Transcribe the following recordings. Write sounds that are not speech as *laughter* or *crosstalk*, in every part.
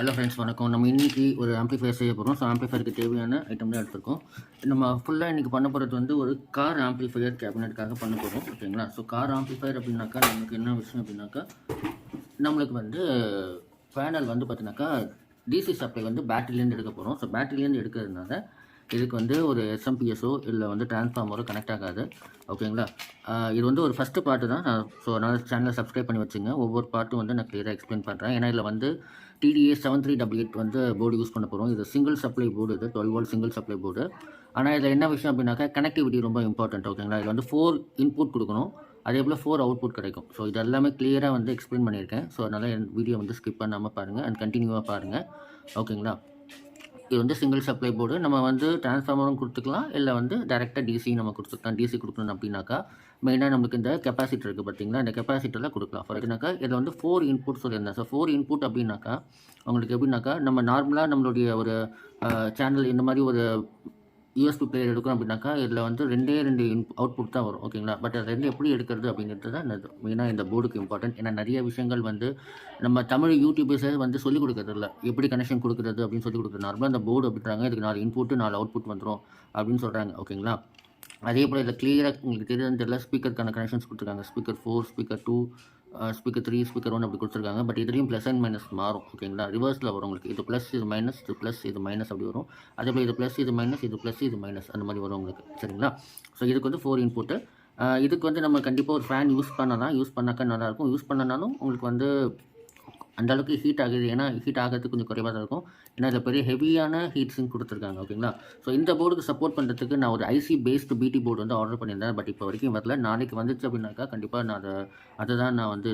Hello friends வணக்கம். நம்ம இன்றைக்கி ஒரு ஆம்பிஃபையர் செய்ய போகிறோம் ஸோ ஆம்பிஃபையருக்கு தேவையான ஐட்டம் எடுத்துருக்கோம். நம்ம ஃபுல்லாக இன்றைக்கி பண்ண போகிறது வந்து ஒரு கார் ஆம்பிஃபையர் கேபினெட்டுக்காக பண்ண போகிறோம் ஓகேங்களா ஸோ கார் ஆம்பிஃபையர் அப்படின்னாக்கா நமக்கு என்ன விஷயம் அப்படின்னாக்கா நம்மளுக்கு வந்து பேனல் வந்து பார்த்தீங்கன்னாக்கா டிசி சப்ளை வந்து பேட்டரிலேருந்து எடுக்க போகிறோம் ஸோ பேட்டரிலேருந்து எடுக்கிறதுனால இதுக்கு வந்து ஒரு எஸ்எம்பிஎஸோ இல்லை வந்து டிரான்ஸ்ஃபார்மரோ கனெக்ட் ஆகாது. ஓகேங்களா? இது வந்து ஒரு ஃபஸ்ட்டு பார்ட்டு தான். நான் ஸோ அதனால் சேனலை சப்ஸ்கிரைப் பண்ணி வச்சுங்க. ஒவ்வொரு பார்ட்டும் வந்து நான் கிளியராக எக்ஸ்பிளைன் பண்ணுறேன் ஏன்னா இதில் வந்து TDA seven three double eight வந்து போர்டு யூஸ் பண்ண போகிறோம் இது சிங்கிள் சப்ளை போர்டு இது twelve volt single supply board ஆனால் இதில் என்ன விஷயம் அப்படின்னாக்கா கனெக்டிவிட்டி ரொம்ப இம்பார்ட்டன்ட் ஓகேங்களா இதில் வந்து ஃபோர் இன்புட் கொடுக்கணும். அதே போல் ஃபோர் அவுட்புட் கிடைக்கும். ஸோ இது எல்லாமே கிளியராக வந்து எக்ஸ்பிளைன் பண்ணியிருக்கேன். ஸோ அதனால் என் வீடியோ வந்து ஸ்கிப் பண்ணாமல் பாருங்கள் அண்ட் கண்டினியூவாக பாருங்கள் ஓகேங்களா இது வந்து சிங்கிள் சப்ளை போர்டு நம்ம வந்து டிரான்ஸ்ஃபார்மரும் கொடுத்துக்கலாம். இல்லை வந்து டேரெக்டாக டிசி நம்ம கொடுத்துக்கலாம். டிசி கொடுக்கணும் அப்படின்னாக்கா மெயினாக நமக்கு இந்த கெப்பாசிட்டர் இருக்குது பார்த்தீங்களா இந்த கெப்பாசிட்டரில் கொடுக்கலாம். ஃபார் எக்ஸாம்பிள் இதில் வந்து ஃபோர் இன்புட் சொல்லியிருந்தேன். ஸோ ஃபோர் இன்புட் அப்படின்னாக்கா உங்களுக்கு எப்படின்னாக்கா நம்ம நார்மலாக நம்மளுடைய ஒரு சேனல் இந்த மாதிரி ஒரு யூஎஸ்பி பிளேயர் எடுக்கிறோம் அப்படின்னாக்கா இதில் வந்து ரெண்டே ரெண்டு இன் அவுட்புட் தான் வரும் ஓகேங்களா பட் அது ரெண்டு எப்படி எடுக்கிறது அப்படிங்கிறது தான் மெயினாக இந்த போர்டுக்கு இம்பார்ட்டன்ட் ஏன்னா நிறைய விஷயங்கள் வந்து நம்ம தமிழ் யூடியூபர்ஸே வந்து சொல்லிக் கொடுக்கறது இல்லை. எப்படி கனெக்ஷன் கொடுக்குறது அப்படின்னு சொல்லி கொடுக்குறது. நார்மலாக அந்த போர்டு அப்படின்றாங்க இதுக்கு நாலு இன்புட்டு நாலு அவுட்புட் வந்துடும் அப்படின்னு சொல்கிறாங்க ஓகேங்களா அதே போல் இதில் கிளியராக உங்களுக்கு தெரியுதுன்னு தெரியல ஸ்பீக்கருக்கான கனெக்ஷன்ஸ் கொடுத்துருக்காங்க. Speaker four speaker two speaker three speaker one அப்படி கொடுத்துருக்காங்க. பட் இதுலேயும் ப்ளஸ் அண்ட் மைனஸ் மாறும் ஓகேங்களா ரிவர்ஸில் வரும் உங்களுக்கு. இது ப்ளஸ் இது மைனஸ் இது ப்ளஸ் இது மைனஸ் அப்படி வரும். அதே போல் இது ப்ளஸ் இது மைனஸ் இது ப்ளஸ் இது மைனஸ் அந்த மாதிரி வரும் உங்களுக்கு. சரிங்களா? ஸோ இதுக்கு வந்து ஃபோர் இன்புட்டு இதுக்கு வந்து நம்ம கண்டிப்பாக ஒரு ஃபேன் யூஸ் பண்ணலாம். யூஸ் பண்ணாக்கா நல்லாயிருக்கும். யூஸ் பண்ணனாலும் உங்களுக்கு வந்து அந்தளவுக்கு ஹீட் ஆகுது. ஏன்னா ஹீட் ஆகிறது கொஞ்சம் குறைவாக தான் இருக்கும். ஏன்னா இதில் பெரிய ஹெவியான ஹீட்ஸும் கொடுத்துருக்காங்க ஓகேங்களா ஸோ இந்த போர்டுக்கு சப்போர்ட் பண்ணுறதுக்கு நான் ஒரு ஐசி பேஸ்டு பிடி போர்டு வந்து ஆர்டர் பண்ணியிருந்தேன். பட் இப்போ வரைக்கும் வரல. நாளைக்கு வந்துச்சு அப்படின்னாக்கா கண்டிப்பாக நான் அதை அதை தான் நான் வந்து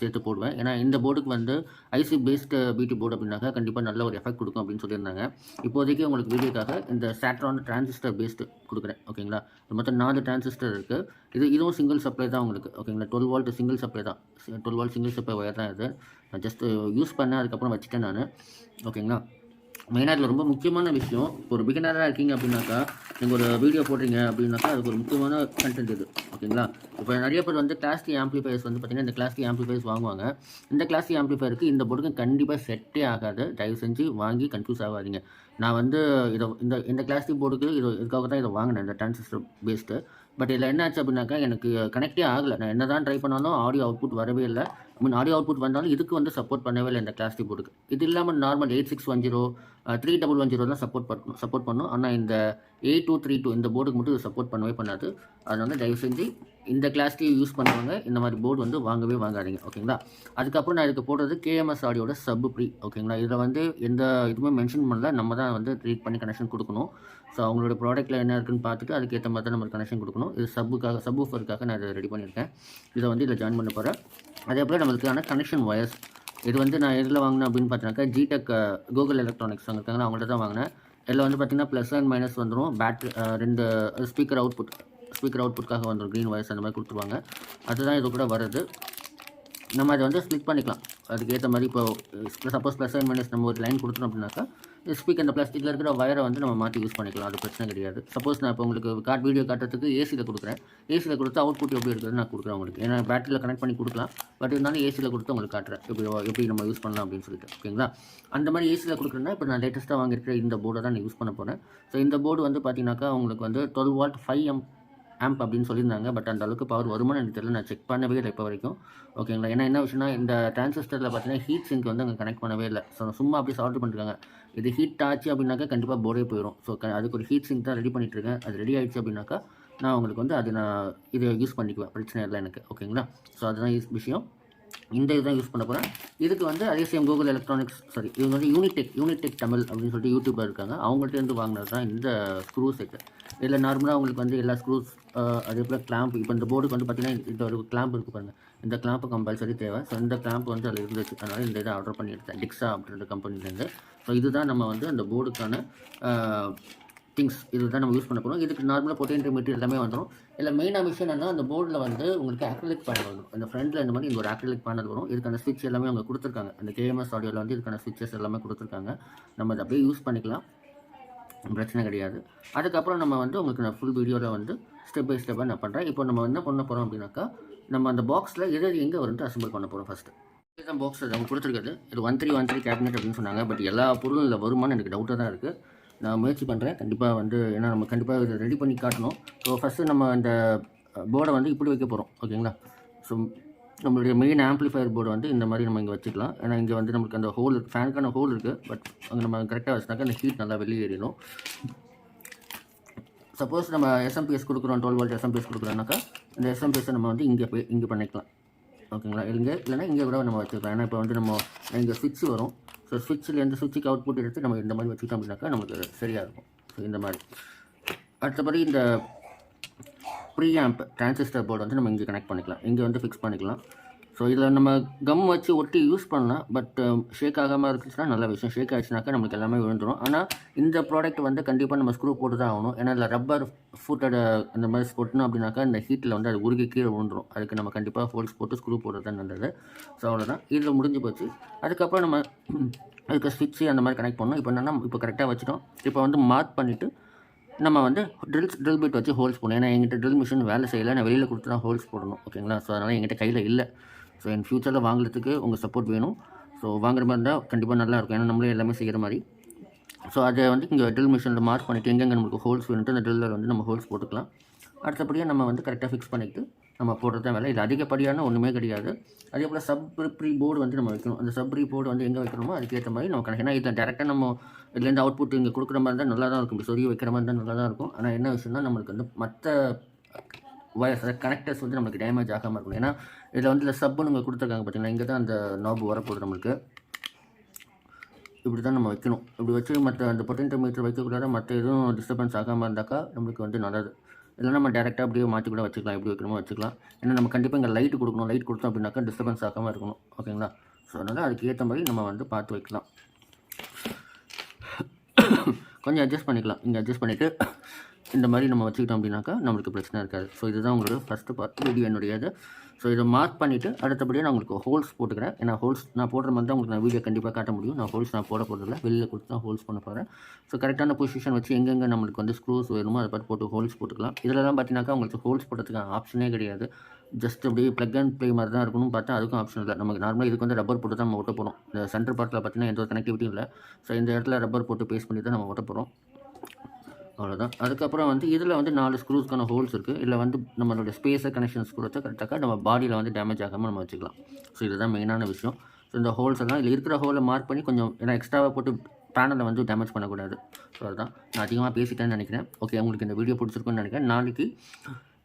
சேர்த்து போடுவேன். ஏன்னா இந்த போர்டுக்கு வந்து ஐசி பேஸ்டு பியூட்டி போர்டு அப்படின்னாக்கா கண்டிப்பாக நல்ல ஒரு எஃபெக்ட் கொடுக்கும் அப்படின்னு சொல்லியிருந்தாங்க. இப்போதைக்கு உங்களுக்கு வீடியோக்காக இந்த சாட்ரான் டிரான்சிஸ்டர் பேஸ்டு கொடுக்குறேன். ஓகேங்களா? மொத்தம் நாலு டிரான்சிஸ்டர் இருக்குது இது இதுவும் சிங்கிள் சப்ளை தான் உங்களுக்கு. ஓகேங்களா? டுவெல் வால்ட் சிங்கிள் சப்ளை தான். Twelve volt single supply wire தான் இது. நான் ஜஸ்ட்டு யூஸ் பண்ணேன் அதுக்கப்புறம் வச்சுட்டேன் நான். ஓகேங்களா? மெயினாக இதில் ரொம்ப முக்கியமான விஷயம். இப்போ ஒரு பிகினராக இருக்கீங்க அப்படின்னாக்கா நீங்கள் ஒரு வீடியோ போடுறீங்க அப்படின்னாக்கா அதுக்கு ஒரு முக்கியமான கண்டென்ட் இது. ஓகேங்களா? இப்போ நிறைய பேர் வந்து கிளாஸ்டி டி வந்து பார்த்திங்கன்னா இந்த கிளாஸ்டி டி வாங்குவாங்க. இந்த கிளாஸ்டி டி இந்த போர்டுக்கு கண்டிப்பாக செட்டே ஆகாது. தயவு செஞ்சு வாங்கி கன்ஃபியூஸ் ஆகாதீங்க. நான் வந்து இதை இந்த இந்த கிளாஸ்டி போர்டுக்கு இது இதுக்காக தான் இதை வாங்கினேன் இந்த டிரான்சிஸ்டர் பேஸ்டு பட் இதில் என்ன ஆச்சு அப்படின்னாக்கா எனக்கு கனெக்டே ஆகலை. நான் என்ன தான் ட்ரை பண்ணாலும் ஆடியோ அவுட்புட் வரவே இல்லை. மீன் ஆடியோ அவுட்புட் வந்தாலும் இதுக்கு வந்து சப்போர்ட் பண்ணவே இல்லை இந்த கிளாஸ் டி போர்டுக்கு இது இல்லாமல் normal eight six one zero three double one zero தான் சப்போர்ட் பண்ணும் சப்போர்ட் பண்ணும். ஆனால் இந்த எயிட் டூ த்ரீ டூ இந்த போர்டுக்கு மட்டும் இது சப்போர்ட் பண்ணவே பண்ணாது. அதனால தயவு செஞ்சு இந்த கிளாஸ் யூஸ் பண்ணுவாங்க இந்த மாதிரி போர்டு வந்து வாங்கவே வாங்காதீங்க. ஓகேங்களா அதுக்கப்புறம் நான் இதுக்கு போடுறது கேஎம்எஸ் ஆடியோட சப் ப்ரீ ஓகேங்களா இதில் வந்து எந்த இதுவுமே மென்ஷன் பண்ணல. நம்ம தான் வந்து ரீட் பண்ணி கனெக்ஷன் கொடுக்கணும். ஸோ அவங்களோட ப்ராடக்ட்டில் என்ன இருக்குன்னு பார்த்துட்டு அதுக்கேற்ற மாதிரி தான் நம்ம கனெக்ஷன் கொடுக்கணும். இது சப்புக்காக சப் ஊஃபருக்காக நான் இதை ரெடி பண்ணியிருக்கேன். இதை வந்து இதில் ஜாயின் பண்ண போகிறேன் அதே போல் நம்மளுக்கான கனெக்ஷன் ஒயர்ஸ் இது வந்து நான் எதில் வாங்கினேன் அப்படின்னு பார்த்தீங்கன்னாக்கா ஜிடெக் கூகுள் எலக்ட்ரானிக்ஸ் அங்கே நான் அவங்கள்ட்ட தான் வாங்கினேன். இதில் வந்து பார்த்திங்கன்னா ப்ளஸ் அண்ட் மைனஸ் வந்துடும் பேட்ரி ரெண்டு ஸ்பீக்கர் அவுட்புட் ஸ்பீக்கர் அவுட்புட்காக வந்துடும் க்ரீன் ஒயர்ஸ் அந்த மாதிரி கொடுத்துருவாங்க. அதுதான் இது கூட வருது நம்ம அதை வந்து ஸ்ப்ளிட் பண்ணிக்கலாம். அதுக்கேற்ற மாதிரி இப்போ சப்போஸ் ப்ளஸ் அண்ட் மைனஸ் நம்ம ஒரு லைன் கொடுத்தோம் அப்படின்னாக்கா ஸ்பீக் அந்த ப்ளஸ் பிளாஸ்டிக்கில் இருக்கிற வயரை வந்து நம்ம மாற்றி யூஸ் பண்ணிக்கலாம். அது பிரச்சனை கிடையாது. சப்போஸ் நான் இப்போ உங்களுக்கு கார்ட் வீடியோ காட்டுறதுக்கு ஏசியில் கொடுக்குறேன். ஏசியில் கொடுத்து அவுட்புட் எப்படி இருக்குது நான் கொடுக்குறேன் உங்களுக்கு. ஏன்னா பேட்டரியில் கனெக்ட் பண்ணி கொடுக்கலாம். பட் இருந்தாலும் ஏசியில் கொடுத்து உங்களுக்கு காட்டுறேன். எப்படி எப்படி நம்ம யூஸ் பண்ணலாம் அப்படின்னு சொல்லிட்டு. ஓகேங்களா அந்த மாதிரி ஏசியில் கொடுக்குறேன்னா இப்போ நான் லேட்டஸ்ட்டாக வாங்கியிருக்கிற இந்த போர்டை தான் நான் யூஸ் பண்ண போகிறேன் ஸோ இந்த போர்டு வந்து பார்த்தீங்கன்னாக்கா உங்களுக்கு வந்து twelve watt five M amp அப்படின்னு சொல்லியிருந்தாங்க. பட் அந்த அளவுக்கு பவர் வருமானு எனக்கு தெரியல. நான் செக் பண்ணவே இல்லை இப்போ வரைக்கும் ஓகேங்களா ஏன்னா என்ன விஷயம்னா இந்த டிரான்சிஸ்டரில் பார்த்தீங்கன்னா ஹீட் சிங்க் வந்து அங்கே கனெக்ட் பண்ணவே இல்லை. ஸோ சும்மா அப்படியே சால்வ் பண்ணிருக்காங்க இது ஹீட் ஆச்சு அப்படின்னாக்கா கண்டிப்பாக போர்டே போயிடும் ஸோ அதுக்கு ஒரு ஹீட் சிங்க் தான் ரெடி பண்ணிட்டு இருக்கேன் அது ரெடி ஆயிடுச்சு அப்படின்னாக்கா நான் உங்களுக்கு வந்து அது நான் இதை யூஸ் பண்ணிக்குவேன். பிரச்சனை இல்லை எனக்கு. ஓகேங்களா ஸோ அதுதான் யூஸ் விஷயம். இந்த இதுதான் யூஸ் பண்ண போகிறேன் இதுக்கு வந்து அதே சேம் கூகுள் எலக்ட்ரானிக்ஸ் சாரி இவங்க வந்து யூனிடெக் யூனிடெக் தமிழ் அப்படின்னு சொல்லிட்டு யூடியூபர் இருக்காங்க. அவங்கள்ட்ட இருந்து வாங்கினது தான் இந்த ஸ்க்ரூ செட்டு இதில் நார்மலாக உங்களுக்கு வந்து எல்லா ஸ்க்ரூஸ் அதே போல் கிளாம்ப் இப்போ இந்த போர்டுக்கு வந்து பார்த்தீங்கன்னா இந்த ஒரு கிளாம்ப் இருக்குது பாருங்கள் இந்த கிளாம்ப் கம்பல்சரி தேவை. ஸோ இந்த கிளாம்ப் வந்து அதில் இருந்துச்சு. அதனால் இந்த இதை ஆர்டர் பண்ணி எடுத்தேன். டிக்ஸா அப்படின்ற கம்பெனிலேருந்து ஸோ இதுதான் நம்ம வந்து அந்த போர்டுக்கான திங்ஸ் இதுதான் நம்ம யூஸ் பண்ண போகிறோம் இதுக்கு நார்மலாக பொட்டேன்ட்ரி மெட்டீரியல் எல்லாமே வந்துடும் இல்லை மெயினாக விஷயம் என்னன்னா அந்த போர்டில் வந்து உங்களுக்கு ஆக்ரிலிக் பேனல் வரும். அந்த ஃப்ரண்ட்டில் இந்த மாதிரி இந்த ஒரு ஆக்ரிலிக் பேனல் வரும். இதுக்கான ஸ்விட்ச் எல்லாமே அவங்க கொடுத்துருக்காங்க. அந்த கேஎம்எஸ் ஆடியோவில் வந்து இதுக்கான ஸ்விட்சஸ் எல்லாமே கொடுத்துருக்காங்க. நம்ம அதை அப்படியே யூஸ் பண்ணிக்கலாம். பிரச்சனை கிடையாது. அதுக்கப்புறம் நம்ம வந்து உங்களுக்கு நான் ஃபுல் வீடியோவில் வந்து ஸ்டெப் பை ஸ்டெப்பாக நான் பண்ணுறேன் இப்போ நம்ம என்ன பண்ண போகிறோம் அப்படின்னாக்கா நம்ம அந்த பாக்ஸில் எது எது எங்கே வரும்ட்டு அசம்பிள் பண்ண போகிறோம் ஃபஸ்ட்டு இதுதான் பாக்ஸ் அவங்க கொடுத்துருக்குது இது one three one three cabinet அப்படின்னு சொன்னாங்க. பட் எல்லா பொருளும் இல்லை வருமானு எனக்கு டவுட்டாக தான் இருக்குது நான் முயற்சி பண்ணுறேன் கண்டிப்பாக வந்து ஏன்னா நம்ம கண்டிப்பாக இதை ரெடி பண்ணி காட்டணும். ஸோ ஃபஸ்ட்டு நம்ம அந்த போர்டை வந்து இப்படி வைக்க போகிறோம் ஓகேங்களா ஸோ நம்மளுடைய மெயின் ஆம்ப்ளிஃபயர் போர்டு வந்து இந்த மாதிரி நம்ம இங்கே வச்சுக்கலாம். ஏன்னா இங்கே வந்து நம்மளுக்கு அந்த ஹோல் ஃபேனுக்கான ஹோல் இருக்குது பட் அங்கே நம்ம கரெக்டாக வச்சுனாக்கா அந்த ஹீட் நல்லா வெளியே ஏறிடும். சப்போஸ் நம்ம எஸ்எம்பிஎஸ் கொடுக்குறோம் டுவெல் வோல்ட் எஸ்எம்பிஎஸ் கொடுக்குறோம்னாக்கா இந்த எஸ்எம்பிஎஸ்ஸை நம்ம வந்து இங்கே போய் இங்கே பண்ணிக்கலாம். ஓகேங்களா இங்கே இல்லைன்னா இங்கே கூட நம்ம வச்சுக்கலாம். ஏன்னா இப்போ வந்து நம்ம இங்கே சுவிட்ச் வரும். ஸோ சுவிட்சில் எந்த சுவிட்சுக்கு அவுட்புட் எடுத்து நம்ம இந்த மாதிரி வச்சுக்கிட்டோம் அப்படின்னாக்கா நமக்கு சரியாக இருக்கும். ஸோ இந்த மாதிரி. அடுத்தபடி இந்த ப்ரீ ஆம்ப் டிரான்சிஸ்டர் போர்டு வந்து நம்ம இங்கே கனெக்ட் பண்ணிக்கலாம். இங்கே வந்து ஃபிக்ஸ் பண்ணிக்கலாம். ஸோ இதில் நம்ம கம் வச்சு ஒட்டி யூஸ் பண்ணலாம். பட் ஷேக் ஆகாமல் இருந்துச்சுன்னா நல்ல விஷயம். ஷேக் ஆச்சுனாக்கா நமக்கு எல்லாமே விழுந்துடும் ஆனால் இந்த ப்ராடக்ட் வந்து கண்டிப்பாக நம்ம ஸ்க்ரூ போட்டு தான் ஆகணும். ஏன்னா இதில் ரப்பர் ஃபுட்டோட அந்த மாதிரி கொட்டணும் அப்படின்னாக்கா இந்த ஹீட்டில் வந்து அது உருகி கீழே விழுந்துடும் அதுக்கு நம்ம கண்டிப்பாக ஃபோல்ஸ் போட்டு ஸ்க்ரூ போடுறது தான் நல்லது. ஸோ அவ்வளோதான் இதில் முடிஞ்சு போச்சு. அதுக்கப்புறம் நம்ம *clears throat* அதுக்கு ஸ்விட்ச்சு அந்த மாதிரி கனெக்ட் பண்ணணும் இப்போ என்னென்னா இப்போ கரெக்டாக வச்சுட்டோம். இப்போ வந்து மார்க் பண்ணிவிட்டு நம்ம வந்து ட்ரில்ஸ் ட்ரில் பிட் வச்சு ஹோல்ஸ் போடணும். ஏன்னா எங்கிட்ட ட்ரில் மிஷின் வேலை செய்யலை. நான் வெளியில் கொடுத்து தான் ஹோல்ஸ் போடணும். ஓகேங்களா ஸோ அதனால் எங்கிட்ட கையில் இல்லை. ஸோ என் ஃப்யூச்சரில் வாங்குறதுக்கு உங்கள் சப்போர்ட் வேணும். ஸோ வாங்குற மாதிரி இருந்தால் கண்டிப்பாக நல்லா இருக்கும். ஏன்னா நம்மளே எல்லாமே செய்கிற மாதிரி. ஸோ அதை வந்து இங்கே ட்ரில் மிஷினில் மார்க் பண்ணிவிட்டு எங்கெங்கே நம்மளுக்கு ஹோல்ஸ் வேணுட்டு அந்த ட்ரில்லில் வந்து நம்ம ஹோல்ஸ் போட்டுக்கலாம். அடுத்தபடியாக நம்ம வந்து கரெக்டாக ஃபிக்ஸ் பண்ணிவிட்டு நம்ம போடுறது தான் வேலை. இது அதிகப்படியான ஒன்றுமே கிடையாது. அதே போல் சப்ரி ப்ரீ போர்டு வந்து நம்ம வைக்கணும். அந்த சப் போர்டு வந்து எங்கே வைக்கணுமோ அதுக்கேற்ற மாதிரி நம்ம கணக்கு. ஏன்னா இதை டேரெக்டாக நம்ம இதுலேருந்து அவுட்புட் இங்கே கொடுக்குற மாதிரி இருந்தால் நல்லா தான் இருக்கும். இப்படி வைக்கிற மாதிரி இருந்தால் நல்லா தான் இருக்கும். ஆனால் என்ன விஷயம்னா நம்மளுக்கு வந்து மற்ற வயர்ஸ் கனெக்டர்ஸ் வந்து நம்மளுக்கு டேமேஜ் ஆகாமல் இருக்கும் ஏன்னா இதில் வந்து இந்த சப்புன்னு இங்கே கொடுத்துருக்காங்க பார்த்தீங்கன்னா இங்கே தான் அந்த நோபு வரப்போகுது நம்மளுக்கு. இப்படி தான் நம்ம வைக்கணும். இப்படி வச்சு மற்ற அந்த பொட்டென்டோ மீட்டர் வைக்கக்கூடாது. மற்ற எதுவும் டிஸ்டர்பன்ஸ் ஆகாமல் இருந்தாக்கா நம்மளுக்கு வந்து நல்லது. இல்லைனா நம்ம டேரெக்டாக அப்படியே மாற்றி கூட வச்சுக்கலாம். எப்படி வைக்கணுமோ வச்சுக்கலாம். ஏன்னா நம்ம கண்டிப்பாக இங்கே லைட் கொடுக்கணும். லைட் கொடுத்தோம் அப்படின்னாக்கா டிஸ்டர்பன்ஸ் ஆகாமல் இருக்கணும். ஓகேங்களா? ஸோ அதனால் அதுக்கேற்ற மாதிரி நம்ம வந்து பார்த்து வைக்கலாம். கொஞ்சம் அட்ஜஸ்ட் பண்ணிக்கலாம். இங்கே அட்ஜஸ்ட் பண்ணிவிட்டு இந்த மாதிரி நம்ம வச்சுக்கிட்டோம் அப்படின்னாக்கா நம்மளுக்கு பிரச்சனை இருக்காது. ஸோ இதுதான் உங்களோட ஃபஸ்ட்டு பார்ட் வீடியோ என்னுடையது. ஸோ இதை மார்க் பண்ணிவிட்டு அடுத்தபடியாக நான் உங்களுக்கு ஹோல்ஸ் போட்டுக்கிறேன். ஏன்னா ஹோல்ஸ் நான் போடுற மாதிரி தான் உங்களுக்கு நான் வீடியோ கண்டிப்பாக காட்ட முடியும். நான் ஹோல்ஸ் நான் போட போகிறதில்ல வெளியில் கொடுத்து தான் ஹோல்ஸ் பண்ண போகிறேன் ஸோ கரெக்டான பொசிஷன் வச்சு எங்கெங்கே நம்மளுக்கு வந்து ஸ்க்ரூஸ் வேணுமோ அதை பார்த்து போட்டு ஹோல்ஸ் போட்டுக்கலாம். இதெல்லாம் பார்த்தீங்கன்னாக்கா உங்களுக்கு ஹோல்ஸ் போடுறதுக்கான ஆப்ஷனே கிடையாது. ஜஸ்ட் அப்படியே ப்ளக் அண்ட் ப்ளே மாதிரி தான் இருக்கணும் பார்த்தா அதுக்கும் ஆப்ஷன் இல்லை. நமக்கு நார்மலாக இதுக்கு வந்து ரப்பர் போட்டு தான் நம்ம ஓட்ட போகிறோம் இந்த சென்டர் பார்ட்டில் பார்த்தீங்கன்னா எந்த ஒரு கனெக்டிவிட்டியும் இல்லை. ஸோ இந்த இடத்துல ரப்பர் போட்டு பேஸ் பண்ணி தான் நம்ம ஓட்ட போகிறோம் அவ்வளோதான் அதுக்கப்புறம் வந்து இதில் வந்து நாலு ஸ்க்ரூஸ்க்கான ஹோல்ஸ் இருக்குது இல்லை வந்து நம்மளோட ஸ்பேஸை கனெக்ஷன்ஸ் கொடுத்தா கரெக்டாக நம்ம பாடியில் வந்து டேமேஜ் ஆகாமல் நம்ம வச்சுக்கலாம். ஸோ இதுதான் மெயினான விஷயம். ஸோ இந்த ஹோல்ஸ் எல்லாம் இதில் இருக்கிற ஹோலை மார்க் பண்ணி கொஞ்சம் ஏன்னா எக்ஸ்ட்ராவாக போட்டு பேனலை வந்து டேமேஜ் பண்ணக்கூடாது. ஸோ அதுதான். நான் அதிகமாக பேசிட்டேன்னு நினைக்கிறேன். ஓகே உங்களுக்கு இந்த வீடியோ பிடிச்சிருக்குன்னு நினைக்கிறேன். நாளைக்கு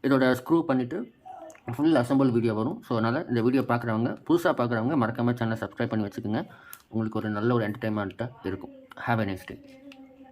இதோட ஸ்க்ரூ பண்ணிவிட்டு ஃபுல் அசம்பிள் வீடியோ வரும். ஸோ அதனால் இந்த வீடியோ பார்க்குறவங்க புதுசாக பார்க்குறவங்க மறக்காமல் சேனலை சப்ஸ்கிரைப் பண்ணி வச்சுக்கோங்க. உங்களுக்கு ஒரு நல்ல ஒரு என்டர்டைன்மெண்ட்டாக இருக்கும். Have a next day